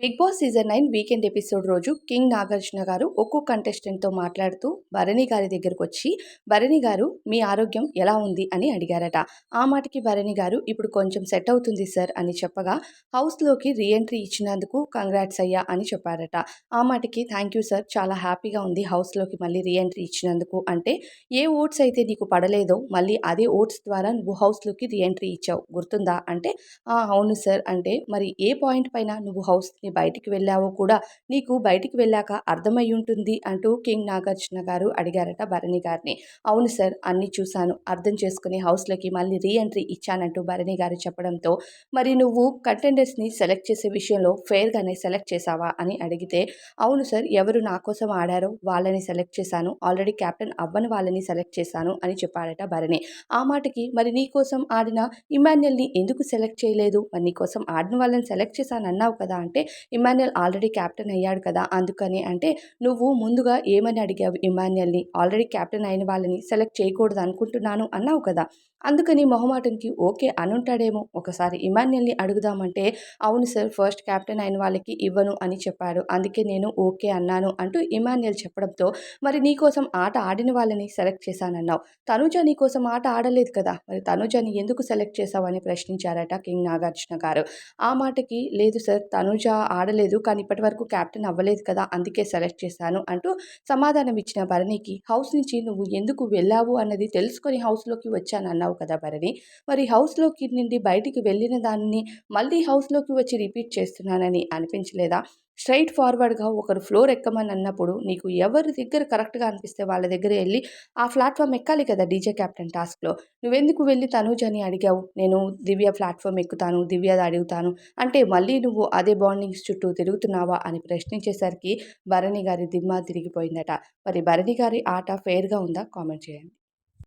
Big boss season nine weekend episode రోజు king Nagarjuna garu ఒక్కో కంటెస్టెంట్తో మాట్లాడుతూ భరణి గారి దగ్గరకు వచ్చి భరణి గారు మీ ఆరోగ్యం ఎలా ఉంది? అని అడిగారట. ఆ మాటకి భరణి గారు ఇప్పుడు కొంచెం సెట్ అవుతుంది సార్ అని చెప్పగా హౌస్లోకి రీఎంట్రీ ఇచ్చినందుకు కంగ్రాట్స్ అయ్యా అని చెప్పారట. ఆ మాటకి థ్యాంక్ యూ సార్ చాలా హ్యాపీగా ఉంది హౌస్లోకి మళ్ళీ రీఎంట్రీ ఇచ్చినందుకు. అంటే ఏ ఓట్స్ అయితే నీకు పడలేదో మళ్ళీ అదే ఓట్స్ ద్వారా నువ్వు హౌస్లోకి రీఎంట్రీ ఇచ్చావు గుర్తుందా? అంటే అవును సార్. అంటే మరి ఏ పాయింట్ పైన నువ్వు హౌస్ హౌస్ని బయటికి వెళ్ళావో కూడా నీకు బయటికి వెళ్ళాక అర్థమై ఉంటుంది అంటూ కింగ్ నాగార్జున గారు అడిగారట భరణి గారిని. అవును సార్ అన్నీ చూశాను. అర్థం చేసుకుని హౌస్లోకి మళ్ళీ రీఎంట్రీ ఇచ్చానంటూ భరణి గారు చెప్పడంతో మరి నువ్వు కంటెండర్స్ని సెలెక్ట్ చేసే విషయంలో ఫెయిర్గానే సెలెక్ట్ చేసావా అని అడిగితే అవును సార్ ఎవరు నా కోసం ఆడారో వాళ్ళని సెలెక్ట్ చేశాను. ఆల్రెడీ కెప్టెన్ అవ్వని వాళ్ళని సెలెక్ట్ చేశాను అని చెప్పాడట భరణి. ఆ మాటకి మరి నీ కోసం ఆడిన ఇమాన్యుల్ని ఎందుకు సెలెక్ట్ చేయలేదు? మరి నీ కోసం ఆడిన వాళ్ళని సెలెక్ట్ చేశాను అన్నావు కదా అంటే ఇమాన్యుల్ ఆల్రెడీ క్యాప్టెన్ అయ్యాడు కదా అందుకని అంటే నువ్వు ముందుగా ఏమని అడిగావు ఇమాన్యుల్ని ఆల్రెడీ క్యాప్టెన్ అయిన వాళ్ళని సెలెక్ట్ చేయకూడదు అనుకుంటున్నాను అన్నావు కదా. అందుకని మొహమాటంకి ఓకే అనుంటాడేమో ఒకసారి ఇమాన్యుల్ని అడుగుదామంటే అవును సార్ ఫస్ట్ క్యాప్టెన్ అయిన వాళ్ళకి ఇవ్వను అని చెప్పాడు. అందుకే నేను ఓకే అన్నాను అంటూ ఇమాన్యుల్ చెప్పడంతో మరి నీకోసం ఆట ఆడిన వాళ్ళని సెలెక్ట్ చేశానన్నావు. తనుజ నీకోసం ఆట ఆడలేదు కదా మరి తనుజని ఎందుకు సెలెక్ట్ చేశావు అని ప్రశ్నించారట కింగ్ నాగార్జున గారు. ఆ మాటకి లేదు సార్ తనుజ ఆడలేదు. కానీ ఇప్పటి వరకు క్యాప్టెన్ అవ్వలేదు కదా అందుకే సెలెక్ట్ చేశాను అంటూ సమాధానం ఇచ్చిన భరణికి హౌస్ నుంచి నువ్వు ఎందుకు వెళ్ళావు అన్నది తెలుసుకొని హౌస్లోకి వచ్చాను అన్నావు కదా భరణి. మరి హౌస్లోకి నుండి బయటికి వెళ్ళిన దాన్ని మళ్ళీ హౌస్లోకి వచ్చి రిపీట్ చేస్తున్నానని అనిపించలేదా? స్ట్రైట్ ఫార్వర్డ్గా ఒకరు ఫ్లోర్ ఎక్కమని అన్నప్పుడు నీకు ఎవరి దగ్గర కరెక్ట్గా అనిపిస్తే వాళ్ళ దగ్గర వెళ్ళి ఆ ప్లాట్ఫామ్ ఎక్కాలి కదా డీజే క్యాప్టెన్ టాస్క్లో. నువ్వెందుకు వెళ్ళి తనూజ్ అని అడిగావు? నేను దివ్య ప్లాట్ఫామ్ ఎక్కుతాను దివ్యది అడుగుతాను. అంటే మళ్ళీ నువ్వు అదే బాండింగ్స్ చుట్టూ తిరుగుతున్నావా అని ప్రశ్నించేసరికి భరణి గారి దిమ్మ తిరిగిపోయిందట. మరి భరణి గారి ఆట ఫెయిర్గా ఉందా? కామెంట్ చేయండి.